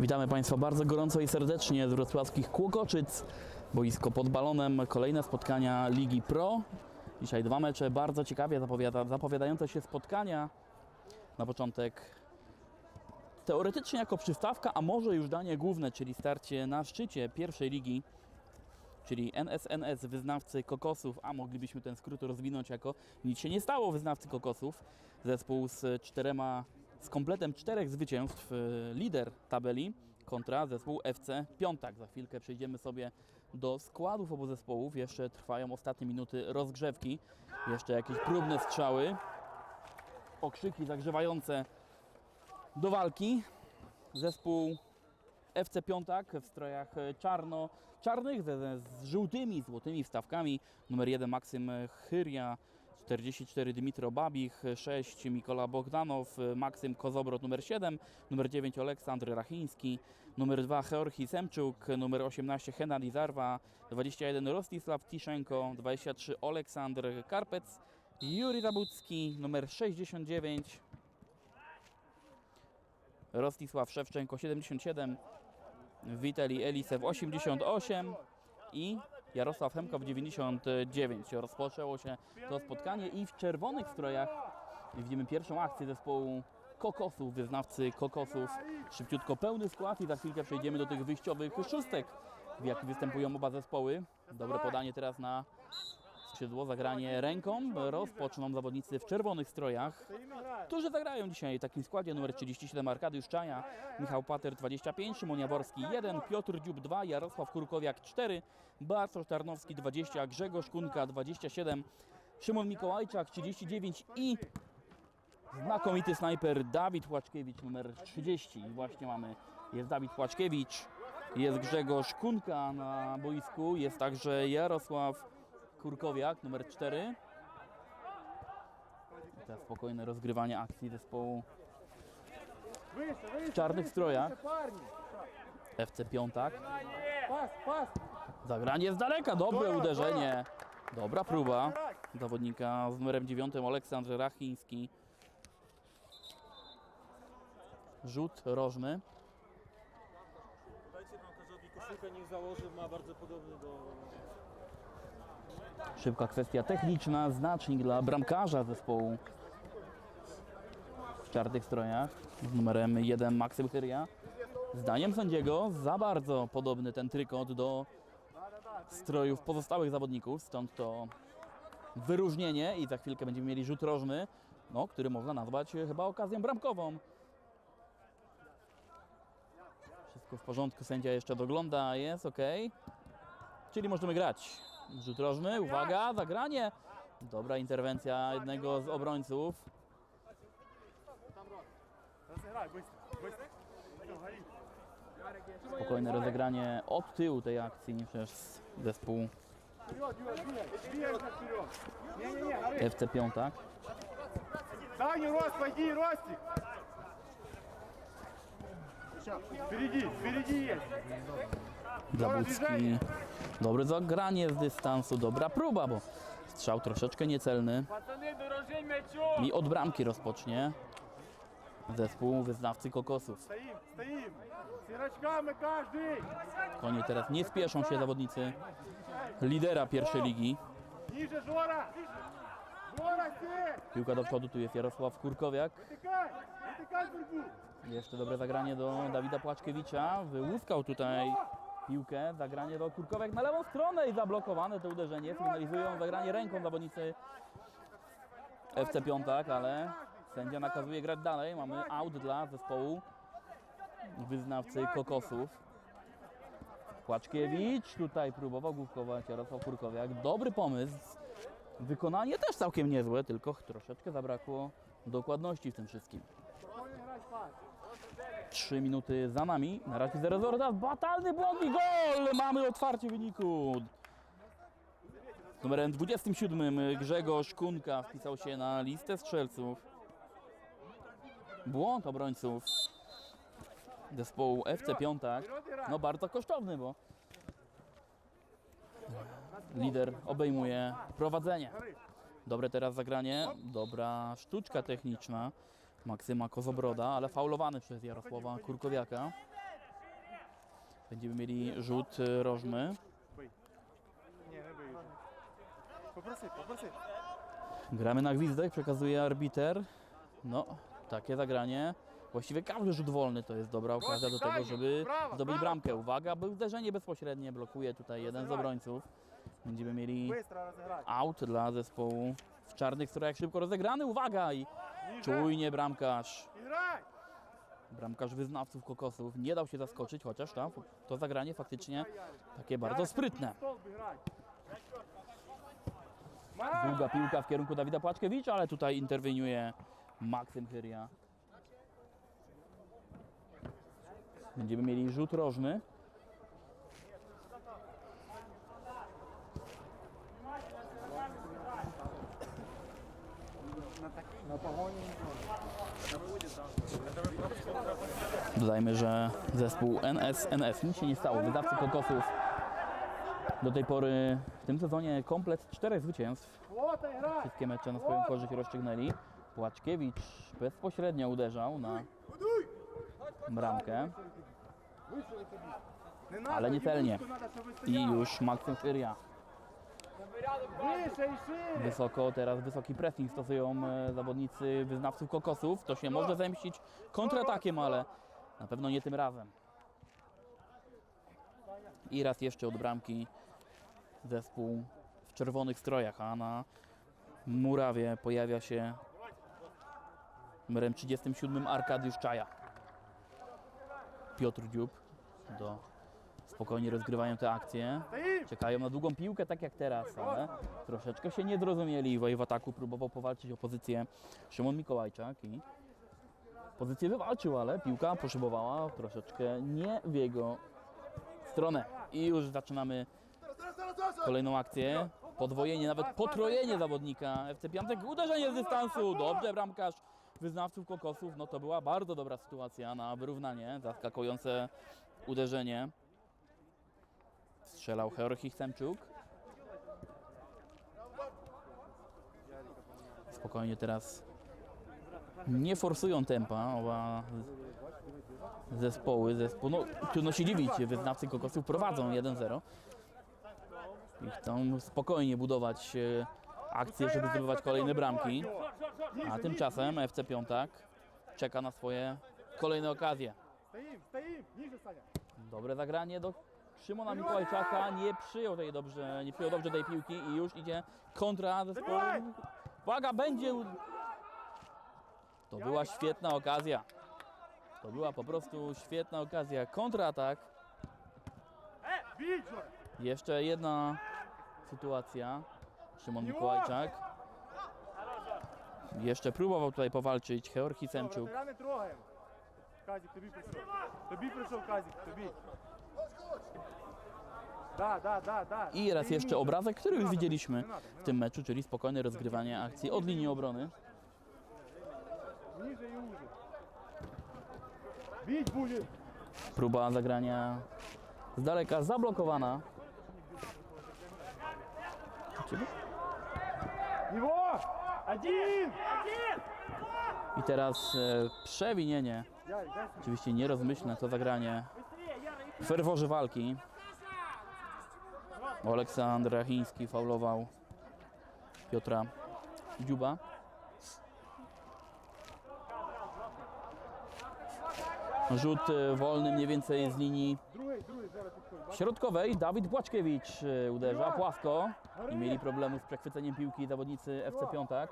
Witamy Państwa bardzo gorąco i serdecznie z wrocławskich Kłokoczyc. Boisko pod balonem, kolejne spotkania Ligi Pro. Dzisiaj dwa mecze bardzo ciekawie zapowiada, zapowiadające się spotkania. Na początek teoretycznie jako przystawka, a może już danie główne, czyli starcie na szczycie pierwszej ligi, czyli NSNS, wyznawcy kokosów, a moglibyśmy ten skrót rozwinąć jako nic się nie stało, wyznawcy kokosów. Zespół z czterema, z kompletem czterech zwycięstw, y, lider tabeli kontra zespół FC Piątak. Za chwilkę przejdziemy sobie do składów obu zespołów. Jeszcze trwają ostatnie minuty rozgrzewki, jeszcze jakieś próbne strzały, okrzyki zagrzewające do walki. Zespół FC Piątak w strojach e, czarno, czarnych ze, z żółtymi, złotymi wstawkami. Numer 1 Maksym Chyria, 44 Dmitro Babich, 6 Mikola Bogdanow, Maksym Kozobrot numer 7, numer 9 Aleksandr Rachiński, numer 2 Georgi Semczuk, numer 18 Henadi Zarwa, 21 Rostisław Tiszenko, 23 Oleksandr Karpec, Juri Zabucki, numer 69 Rostisław Szewczenko 77, Witali Elisew 88 i Jarosław Hemko w 99. Rozpoczęło się to spotkanie i w czerwonych strojach widzimy pierwszą akcję zespołu Kokosów, wyznawcy Kokosów. Szybciutko pełny skład i za chwilkę przejdziemy do tych wyjściowych szóstek, w jakich występują oba zespoły. Dobre podanie teraz na skrzydło, zagranie ręką. Rozpoczną zawodnicy w czerwonych strojach, którzy zagrają dzisiaj w takim składzie. Numer 37 Arkadiusz Czaja, Michał Pater 25, Szymon Jaworski 1, Piotr Dziub 2, Jarosław Kurkowiak 4, Bartosz Tarnowski 20, Grzegorz Kunka 27, Szymon Mikołajczak 39 i znakomity snajper Dawid Płaczkiewicz numer 30. I właśnie mamy, jest Dawid Płaczkiewicz, jest Grzegorz Kunka na boisku, jest także Jarosław Kurkowiak, numer 4. I spokojne rozgrywanie akcji zespołu w czarnych strojach. FC Piątak. Zagranie z daleka, dobre uderzenie. Dobra próba zawodnika z numerem 9 Aleksandr Rachiński. Rzut rożny. Dajcie nam Kazowi koszulkę, niech założy, ma bardzo podobny do Szybka kwestia techniczna, znacznik dla bramkarza zespołu w czarnych strojach z numerem 1 Maksym Chyria. Zdaniem sędziego za bardzo podobny ten trykot do strojów pozostałych zawodników, stąd to wyróżnienie i za chwilkę będziemy mieli rzut rożny, no, który można nazwać chyba okazją bramkową. Wszystko w porządku, sędzia jeszcze dogląda, jest ok. Czyli możemy grać. Rzut rożny, uwaga, zagranie. Dobra interwencja jednego z obrońców. Разыграй, быстро, быстро. Всё, гори. Spokojne rozegranie od tyłu tej akcji przez zespół Вперед, Юра, двигай, двигайся вперед. Не-не-не, гори. FC Piątak. Саня, Рост, пойди, Ростик. Сейчас, впереди, впереди есть. Dabucki. Dobre zagranie z dystansu, dobra próba, bo strzał troszeczkę niecelny. I od bramki rozpocznie zespół wyznawcy kokosów. Konie teraz nie spieszą się zawodnicy lidera pierwszej ligi. Piłka do przodu, tu jest Jarosław Kurkowiak. Jeszcze dobre zagranie do Dawida Płaczkiewicza. Wyłuskał tutaj piłkę. Zagranie do Kurkowiak na lewą stronę i zablokowane to uderzenie. Finalizują zagranie ręką zawodnicy FC Piątak, ale sędzia nakazuje grać dalej. Mamy out dla zespołu wyznawcy kokosów. Płaczkiewicz tutaj próbował główkować Jarosław Kurkowiak. Dobry pomysł. Wykonanie też całkiem niezłe, tylko troszeczkę zabrakło dokładności w tym wszystkim. 3 minuty za nami. Na razie 0-0, batalny błąd i gol! Mamy otwarcie wyniku. Numerem 27 Grzegorz Kunka wpisał się na listę strzelców. Błąd obrońców zespołu FC Piątak. No bardzo kosztowny, bo lider obejmuje prowadzenie. Dobre teraz zagranie, dobra sztuczka techniczna. Maksyma Kozobroda, ale faulowany przez Jarosława Kurkowiaka. Będziemy mieli rzut y, rożny. Gramy na gwizdek, przekazuje arbiter. No, takie zagranie. Właściwie każdy rzut wolny to jest dobra okazja do tego, żeby zdobyć bramkę. Uwaga, bo uderzenie bezpośrednie blokuje tutaj jeden z obrońców. Będziemy mieli out dla zespołu Czarnych strojach szybko rozegrany, uwaga i czujnie bramkarz. Bramkarz wyznawców kokosów nie dał się zaskoczyć, chociaż tam to zagranie faktycznie takie bardzo sprytne. Długa piłka w kierunku Dawida Płaczkiewicza, ale tutaj interweniuje Maksym Hyria. Będziemy mieli rzut rożny. Dodajmy, że zespół NSNS nic się nie stało. Wydawcy kokosów do tej pory w tym sezonie komplet czterech zwycięstw. Wszystkie mecze na swoją korzyść rozstrzygnęli. Płaczkiewicz bezpośrednio uderzał na bramkę. Ale niecelnie. I już Maksym Fyria Wysoko, teraz wysoki pressing stosują e, zawodnicy wyznawców kokosów. To się może zemścić kontratakiem, ale na pewno nie tym razem. I raz jeszcze od bramki zespół w czerwonych strojach, a na murawie pojawia się numerem 37 Arkadiusz Czaja. Piotr Dziób do spokojnie rozgrywają te akcje, czekają na długą piłkę, tak jak teraz, ale troszeczkę się nie zrozumieli. Iwaj w ataku próbował powalczyć o pozycję Szymon Mikołajczak i pozycję wywalczył, ale piłka poszybowała troszeczkę nie w jego stronę. I już zaczynamy kolejną akcję. Podwojenie, nawet potrojenie zawodnika FC Piątek. Uderzenie z dystansu. Dobrze, bramkarz wyznawców kokosów. No to była bardzo dobra sytuacja na wyrównanie. Zaskakujące uderzenie. Strzelał Heorchi Chtemczuk. Spokojnie teraz nie forsują tempa oba zespoły. Zespół, no, trudno się dziwić, wyznawcy kokosów prowadzą 1-0. I chcą spokojnie budować e, akcję, żeby zdobywać kolejne bramki. A tymczasem FC Piątak czeka na swoje kolejne okazje. Dobre zagranie do Szymona Mikołajczaka nie przyjął tej dobrze, nie przyjął dobrze tej piłki i już idzie kontra zespołu. Uwaga, będzie! To była świetna okazja. To była po prostu świetna okazja. Kontratak. Jeszcze jedna sytuacja. Szymon Mikołajczak. Jeszcze próbował tutaj powalczyć Georgi Semczuk. Kazik, tobie przyszło. Tobie przyszło Kazik, tobie. I raz jeszcze obrazek, który już widzieliśmy w tym meczu, czyli spokojne rozgrywanie akcji od linii obrony. Próba zagrania z daleka zablokowana. I teraz e, przewinienie. Oczywiście nierozmyślne to zagranie w ferworze walki. Aleksandr Chiński faulował Piotra Dziuba. Rzut wolny mniej więcej z linii środkowej. Dawid Błaczkiewicz uderza płasko i mieli problemy z przechwyceniem piłki zawodnicy FC Piątek.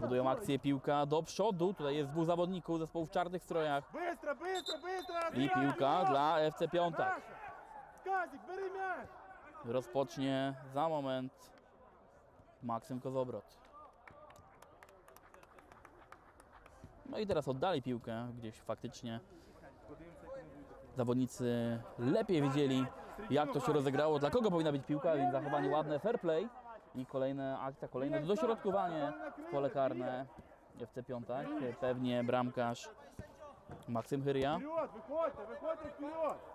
Budują akcję piłka do przodu. Tutaj jest dwóch zawodników zespołu w czarnych strojach. I piłka dla FC Piątek. Rozpocznie za moment Maksym Kozobrot. No i teraz oddali piłkę, gdzieś faktycznie zawodnicy lepiej wiedzieli, jak to się rozegrało, dla kogo powinna być piłka, więc zachowanie ładne, fair play i kolejna akcja, kolejne dośrodkowanie w pole karne FC Piątek. Pewnie bramkarz Maksym Hyria. Wychodź, wychodź, wychodź, wychodź.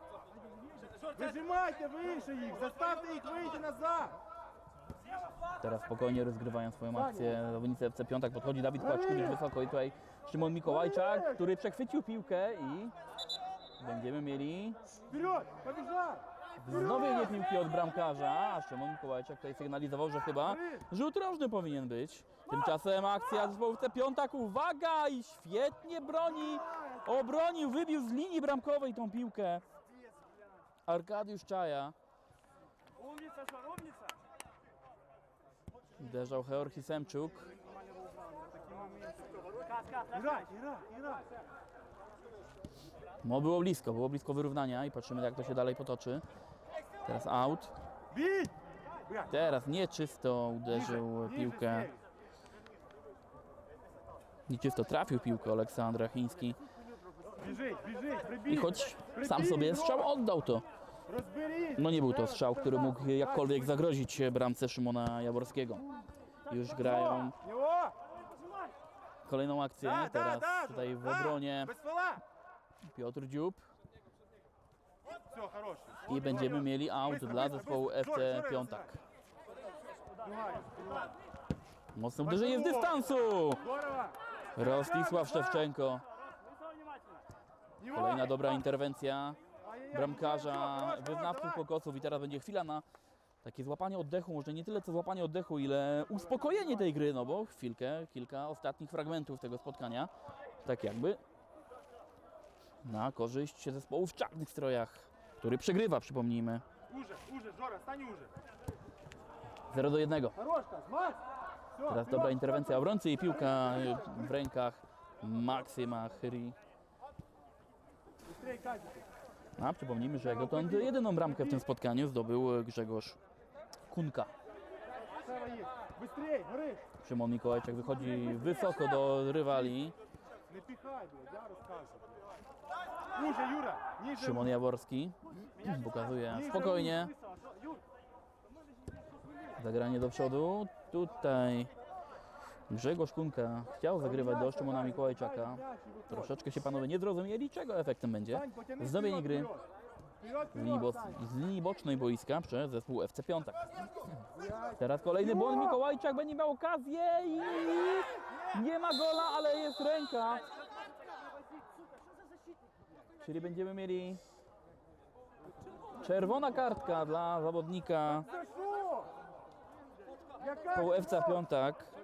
Wyżymajcie wyżej ich, zostawcie ich wyjść nazad. Teraz spokojnie rozgrywają swoją akcję zawodnicy FC Piątek. Podchodzi Dawid Płaczkiewicz wysoko i tutaj Szymon Mikołajczak, który przechwycił piłkę i będziemy mieli wznowienie piłki od bramkarza. Szymon Mikołajczak tutaj sygnalizował, że chyba rzut rożny powinien być. Tymczasem akcja zespołu FC Piątak. Uwaga i świetnie broni. Obronił, wybił z linii bramkowej tą piłkę. Arkadiusz Czaja. Umnica! Uderzał Georgi Semczuk. No było blisko, było blisko wyrównania i patrzymy jak to się dalej potoczy. Teraz out. Teraz nieczysto uderzył piłkę. Nieczysto trafił piłkę Aleksandra Chiński. I choć sam sobie strzał oddał to. No nie był to strzał, który mógł jakkolwiek zagrozić bramce Szymona Jaworskiego. Już grają kolejną akcję, teraz tutaj w obronie Piotr Dziób. I będziemy mieli aut dla zespołu FC Piątak. Mocne uderzenie z dystansu! Rostisław Szewczenko. Kolejna dobra interwencja bramkarza wyznawców kokosów i teraz będzie chwila na takie złapanie oddechu, może nie tyle co złapanie oddechu, ile uspokojenie tej gry, no bo chwilkę, kilka ostatnich fragmentów tego spotkania, tak jakby na korzyść zespołu w czarnych strojach, który przegrywa, przypomnijmy. Urze, urze, Zora, stań urze. 0 do 1. Teraz dobra interwencja obrońcy i piłka w rękach Maksyma Hry. Быстрее, Казик. A przypomnijmy, że jak dotąd jedyną bramkę w tym spotkaniu zdobył Grzegorz Kunka. Сава есть. Быстрее, Марыш! Szymon Mikołajczak wychodzi wysoko do rywali. Не пихай, блядь, я рассказываю. Уже, Юра, ниже. Szymon Jaworski pokazuje Ниже spokojnie. руки, Саша. Юр, Zagranie do przodu. Tutaj Grzegorz Kunka chciał zagrywać do Szymona Mikołajczaka. Troszeczkę się panowie nie zrozumieli, czego efektem będzie zdobienie gry z linii, bo, z linii bocznej boiska przez zespół FC Piątek. Teraz kolejny błąd Mikołajczak będzie miał okazję i nie ma gola, ale jest ręka. Czyli będziemy mieli czerwona kartka dla zawodnika koło FC Piątek.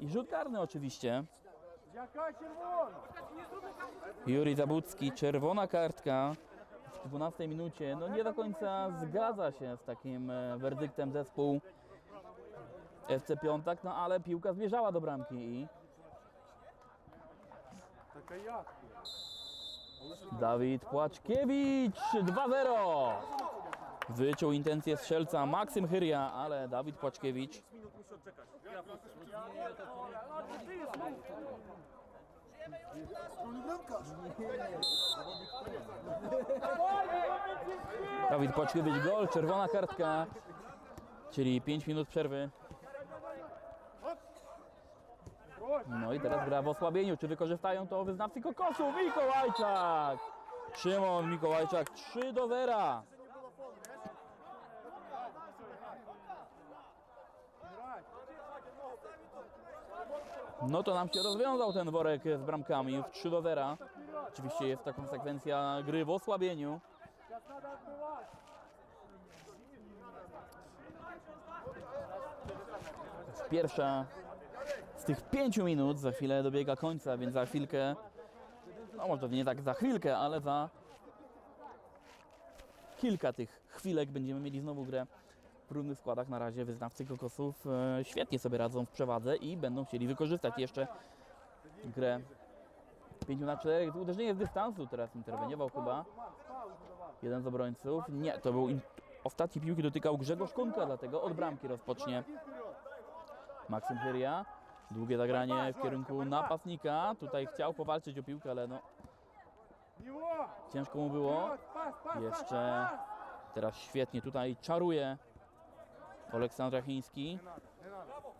I rzut karny oczywiście. Juri Zabucki, czerwona kartka w 12 minucie. No nie do końca zgadza się z takim e, werdyktem zespół FC Piątak, no ale piłka zmierzała do bramki i... Dawid Płaczkiewicz 2-0! Wyciął intencję strzelca Maksym Hyria, ale Dawid Płaczkiewicz. Dawid Płaczkiewicz gol, czerwona kartka, czyli 5 minut przerwy. No i teraz gra w osłabieniu. Czy wykorzystają to wyznawcy kokosu? Mikołajczak! Szymon Mikołajczak 3 do 0. No to nam się rozwiązał ten worek z bramkami w 3 do 0. Oczywiście jest ta konsekwencja gry w osłabieniu. Pierwsza z tych pięciu minut za chwilę dobiega końca, więc za chwilkę, no może nie tak za chwilkę, ale za kilka tych chwilek będziemy mieli znowu grę równych składach na razie wyznawcy kokosów e, świetnie sobie radzą w przewadze i będą chcieli wykorzystać jeszcze grę 5 na 4. Uderzenie z dystansu teraz interweniował chyba jeden z obrońców. Nie, to był ostatni piłki dotykał Grzegorz Kunka, dlatego od bramki rozpocznie Maksym Hyria. Długie zagranie w kierunku napastnika. Tutaj chciał powalczyć o piłkę, ale no ciężko mu było. Jeszcze teraz świetnie tutaj czaruje Aleksandra Chiński.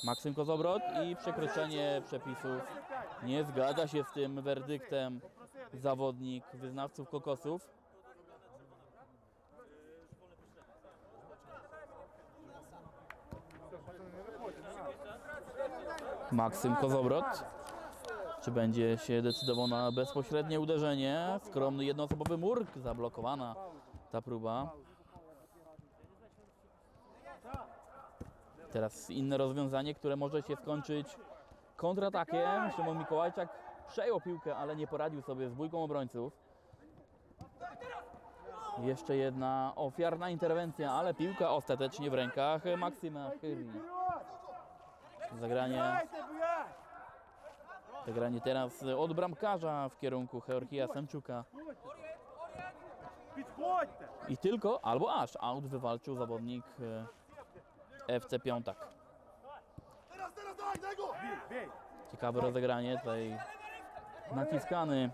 Maksym Kozobrot i przekroczenie przepisów. Nie zgadza się z tym werdyktem zawodnik wyznawców kokosów. Maksym Kozobrot. Czy będzie się decydował na bezpośrednie uderzenie? Skromny jednoosobowy mur, zablokowana ta próba. Teraz inne rozwiązanie, które może się skończyć kontratakiem. Szymon Mikołajczak przejął piłkę, ale nie poradził sobie z bójką obrońców. Jeszcze jedna ofiarna interwencja, ale piłka ostatecznie w rękach Maksyma Chybi. Zagranie, zagranie teraz od bramkarza w kierunku Georgija Semczuka. I tylko albo aż aut wywalczył zawodnik e, FC Piątak. Ciekawe rozegranie, tutaj naciskany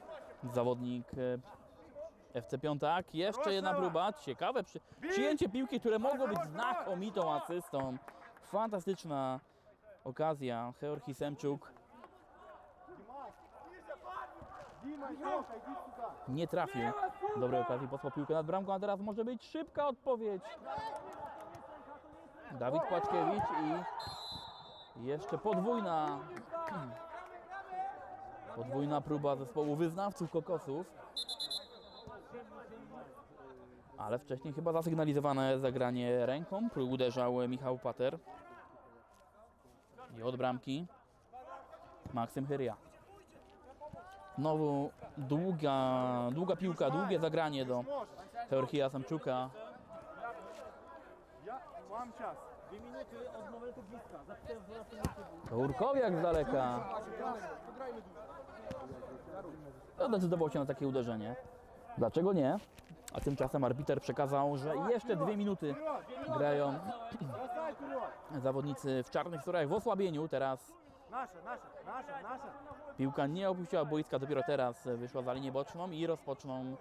zawodnik e, FC Piątak. Jeszcze jedna próba, ciekawe przy... przyjęcie piłki, które mogło być znakomitą asystą. Fantastyczna okazja, Georgi Semczuk. Nie trafił. Dobrej okazji posłał piłkę nad bramką, a teraz może być szybka odpowiedź Dawid Płaczkiewicz i jeszcze podwójna podwójna próba zespołu wyznawców kokosów. Ale wcześniej chyba zasygnalizowane zagranie ręką. Uderzał Michał Pater. I od bramki Maksym Hyria. Znowu długa, długa piłka, długie zagranie do Georgija Samczuka. Mam czas. Dwie minuty od momentu bliska. Zapisałem 12. Urkowiak z daleka. Zdecydował się na takie uderzenie. Dlaczego nie? A tymczasem arbiter przekazał, że jeszcze dwie minuty grają zawodnicy w czarnych strojach w osłabieniu. Teraz Piłka nie opuściła boiska, dopiero teraz wyszła za linię boczną i rozpoczną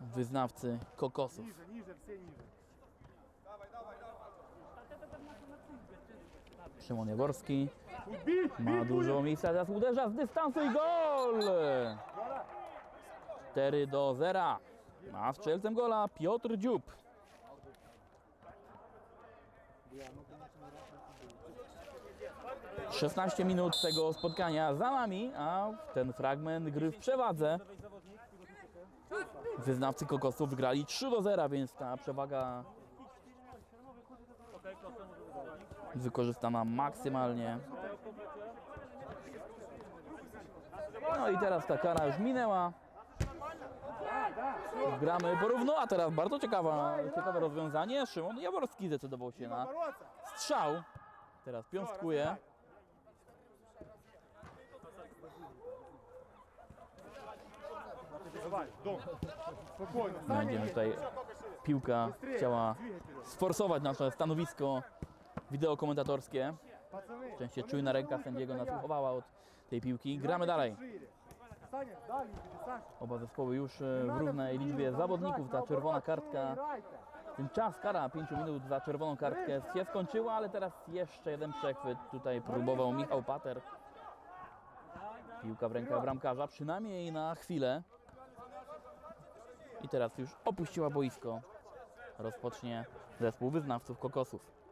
wyznawcy kokosów. Niżej, niżej, niżej. Szymon Jaworski ma dużo miejsca, teraz uderza z dystansu i gol! 4 do 0. A strzelcem gola Piotr Dziób. Szesnaście minut tego spotkania za nami, a ten fragment gry w przewadze wyznawcy kokosów grali 3 do 0, więc ta przewaga wykorzystana maksymalnie. No i teraz ta kara już minęła. Gramy porówno, a teraz bardzo ciekawe rozwiązanie. Szymon Jaworski zdecydował się na strzał. Teraz piąstkuje. Będzie no tutaj piłka chciała sforsować nasze stanowisko wideo komentatorskie. Szczęście czujna ręka sędziego nas uchowała od tej piłki. Gramy dalej. Oba zespoły już e, w równej liczbie zawodników. Ta czerwona kartka, ten czas kara 5 minut za czerwoną kartkę się skończyła, ale teraz jeszcze jeden przechwyt. Tutaj próbował Michał Pater. Piłka w rękach bramkarza, przynajmniej na chwilę. I teraz już opuściła boisko. Rozpocznie zespół wyznawców kokosów.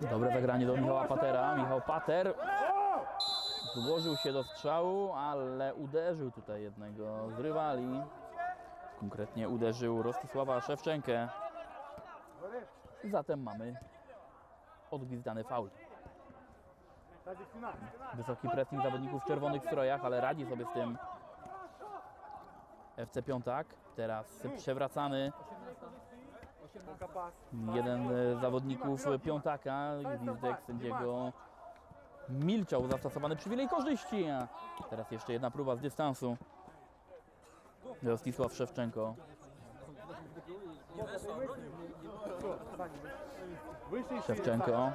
Dobre zagranie do Michała Patera. Michał Pater złożył się do strzału, ale uderzył tutaj jednego z rywali. Konkretnie uderzył Rostisława Szewczenkę. Zatem mamy odgwizdany faul. Wysoki pressing zawodników w czerwonych strojach, ale radzi sobie z tym FC Piątak. Teraz przewracany Jeden z zawodników Piątaka, gwizdek sędziego milczał, zastosowany przywilej korzyści. Teraz jeszcze jedna próba z dystansu. Rostisław Szewczenko. Szewczenko.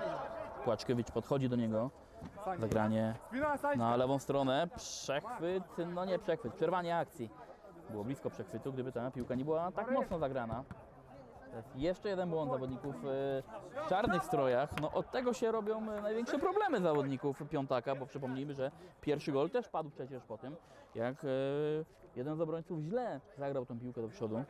Płaczkiewicz podchodzi do niego. Zagranie na lewą stronę. Przechwyt, no nie przechwyt, przerwanie akcji. Było blisko przechwytu, gdyby ta piłka nie była tak mocno zagrana. Jeszcze jeden błąd zawodników e, w czarnych strojach. No od tego się robią e, największe problemy zawodników Piątaka, bo przypomnijmy, że pierwszy gol też padł przecież po tym, jak e, jeden z obrońców źle zagrał tą piłkę do przodu.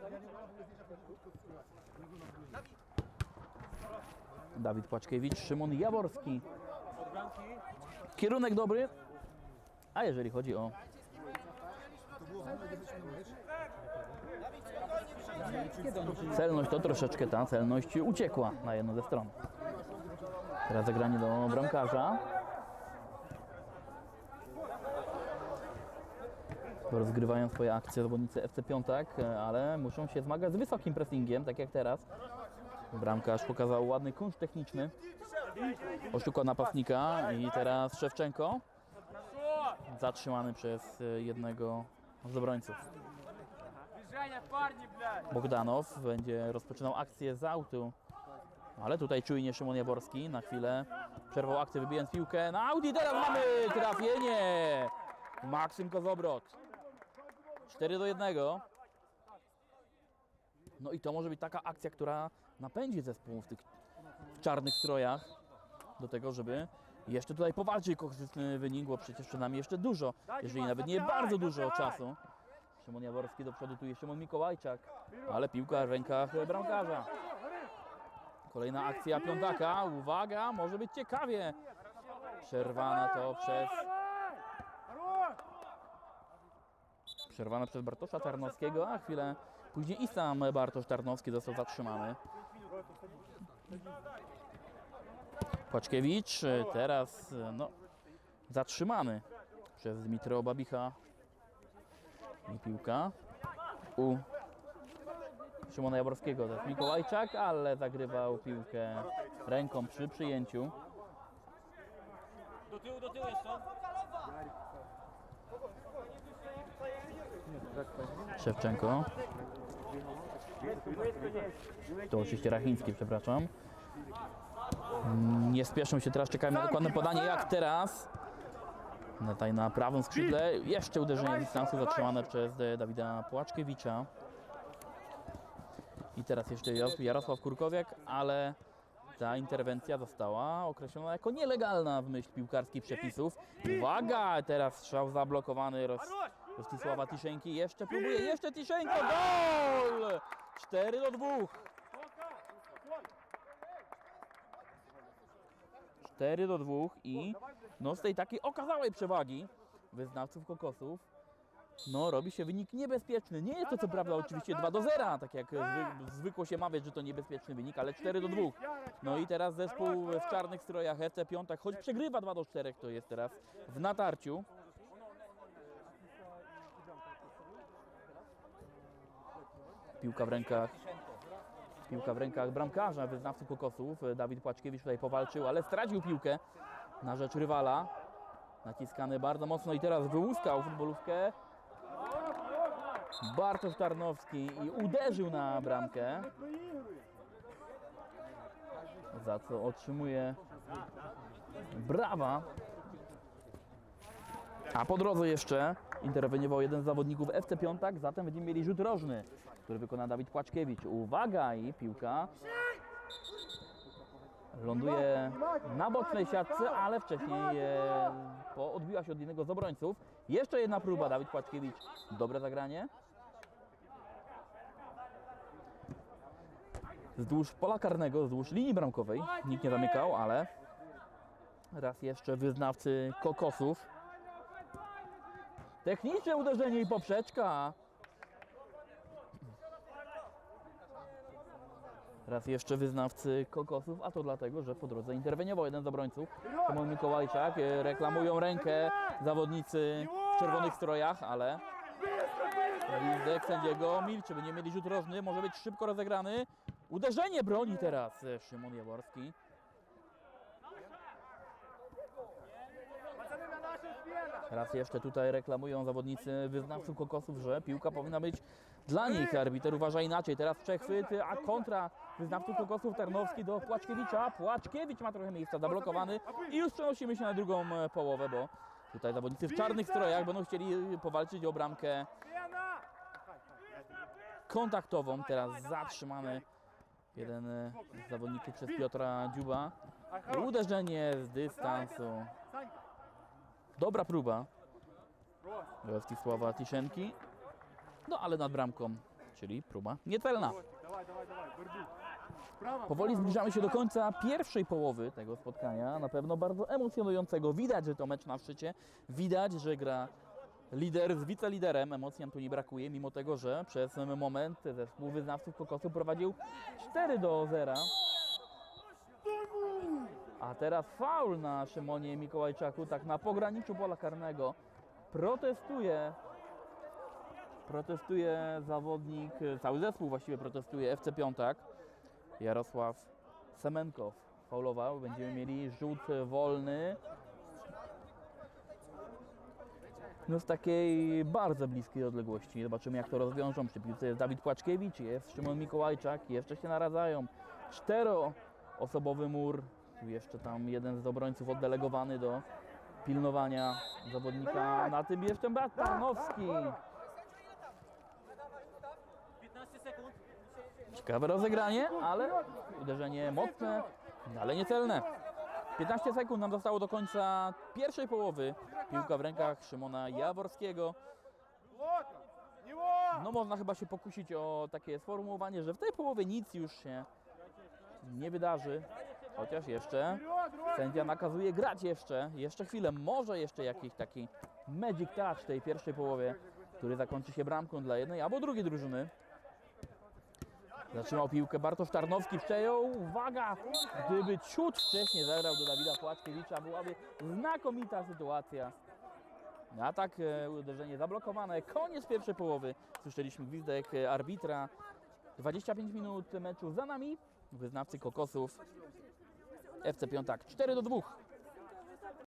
Dawid Płaczkiewicz, Szymon Jaworski. Kierunek dobry. A jeżeli chodzi o celność, to troszeczkę ta celność uciekła na jedną ze stron. Teraz zagranie do bramkarza. Rozgrywają swoje akcje zawodnicy FC Piątek, ale muszą się zmagać z wysokim pressingiem, tak jak teraz. Bramkarz pokazał ładny kunszt techniczny. Oszukał napastnika i teraz Szewczenko zatrzymany przez jednego z obrońców. Bogdanow będzie rozpoczynał akcję z autu. Ale tutaj czujnie Szymon Jaworski na chwilę przerwał akcję, wybijając piłkę na Audi. Teraz mamy trafienie! Maksym Kozobrot. 4 do 1. No i to może być taka akcja, która napędzi zespół w tych czarnych strojach do tego, żeby jeszcze tutaj powalczyć o wynik, bo przecież przed nami jeszcze dużo, jeżeli nawet nie bardzo dużo czasu. Szymon Jaworski do przodu, tu jest Szymon Mikołajczak, ale piłka w rękach bramkarza. Kolejna akcja piątaka, uwaga, może być ciekawie. Przerwane to przez, przerwane przez Bartosza Tarnowskiego, a chwilę później i sam Bartosz Tarnowski został zatrzymany. Płaczkiewicz e, teraz e, no, zatrzymany przez Dmitro Babicha. Piłka. U Szymona Jaborskiego to jest Mikołajczak, ale zagrywał piłkę ręką przy przyjęciu. Do tyłu, do tyłu jeszcze. Szewczenko. To oczywiście Rachiński, przepraszam. Nie spieszą się teraz, czekają na dokładne podanie, jak teraz. Tutaj na prawym skrzydle. Jeszcze uderzenie z dystansu zatrzymane przez Dawida Płaczkiewicza. I teraz jeszcze Jarosław Kurkowiak, ale ta interwencja została określona jako nielegalna w myśl piłkarskich przepisów. Uwaga! Teraz strzał zablokowany roz, Rostisława Tiszenki. Jeszcze próbuje, jeszcze Tiszenko! Gol! 4 do 2. 4 do 2 i no z tej takiej okazałej przewagi wyznawców kokosów no robi się wynik niebezpieczny. Nie jest to co prawda oczywiście 2 do 0, tak jak zwy, zwykło się mawiać, że to niebezpieczny wynik, ale 4 do 2. No i teraz zespół w czarnych strojach FC Piątek, choć przegrywa 2 do 4, to jest teraz w natarciu. Piłka w rękach. Piłka w rękach bramkarza, wyznawcy kokosów. Dawid Płaczkiewicz tutaj powalczył, ale stracił piłkę na rzecz rywala. Naciskany bardzo mocno i teraz wyłuskał futbolówkę. Bartosz Tarnowski i uderzył na bramkę. Za co otrzymuje brawa. A po drodze jeszcze interweniował jeden z zawodników FC Piątak, zatem będziemy mieli rzut rożny, który wykona Dawid Płaczkiewicz. Uwaga i piłka ląduje na bocznej siatce, ale wcześniej e, po, odbiła się od jednego z obrońców. Jeszcze jedna próba, Dawid Płaczkiewicz. Dobre zagranie. Wzdłuż pola karnego, wzdłuż linii bramkowej. Nikt nie zamykał, ale raz jeszcze wyznawcy kokosów. Techniczne uderzenie i poprzeczka. Raz jeszcze wyznawcy kokosów, a to dlatego, że po drodze interweniował jeden z obrońców, Szymon Mikołajczak. E, Reklamują rękę zawodnicy w czerwonych strojach, ale Gwizdek sędziego milczy, by nie mieli rzut rożny, może być szybko rozegrany. Uderzenie broni teraz e, Szymon Jaworski. Raz jeszcze tutaj reklamują zawodnicy wyznawców kokosów, że piłka powinna być dla nich. Arbiter uważa inaczej. Teraz przechwyt, a kontra wyznawców kokosów Tarnowski do Płaczkiewicza. Płaczkiewicz ma trochę miejsca zablokowany i już przenosimy się na drugą e, połowę, bo tutaj zawodnicy w czarnych strojach będą chcieli powalczyć o bramkę kontaktową. Teraz zatrzymany jeden e, z zawodników przez Piotra Dziuba. Uderzenie z dystansu. Dobra próba Rostisława Tiszenki no ale nad bramką, czyli próba nietelna. Powoli zbliżamy się do końca pierwszej połowy tego spotkania, na pewno bardzo emocjonującego. Widać, że to mecz na szczycie, widać, że gra lider z wiceliderem, emocjom tu nie brakuje, mimo tego, że przez moment zespół wyznawców Kokosu prowadził 4 do 0. A teraz faul na Szymonie Mikołajczaku, tak na pograniczu pola karnego. Protestuje protestuje zawodnik, cały zespół właściwie protestuje, FC Piątak. Jarosław Semenkow faulował, będziemy mieli rzut wolny. No z takiej bardzo bliskiej odległości. Zobaczymy jak to rozwiążą. Przy piłce jest Dawid Płaczkiewicz, jest Szymon Mikołajczak, jeszcze się naradzają. Czteroosobowy mur. Tu jeszcze tam jeden z obrońców oddelegowany do pilnowania zawodnika. Na tym jeszcze brat. 15 sekund. Ciekawe rozegranie, ale uderzenie mocne, ale niecelne. 15 sekund nam zostało do końca pierwszej połowy. Piłka w rękach Szymona Jaworskiego. No można chyba się pokusić o takie sformułowanie, że w tej połowie nic już się nie wydarzy. Chociaż jeszcze sędzia nakazuje grać jeszcze, jeszcze chwilę, może jeszcze jakiś taki magic touch w tej pierwszej połowie, który zakończy się bramką dla jednej albo drugiej drużyny. Zatrzymał piłkę Bartosz Tarnowski, przejął, uwaga, gdyby ciut wcześniej zagrał do Dawida Płaczkiewicza, byłaby znakomita sytuacja. Atak, e, uderzenie zablokowane, koniec pierwszej połowy. Słyszeliśmy gwizdek e, arbitra. 25 minut meczu za nami. Wyznawcy kokosów FC Piątak 4 do 2.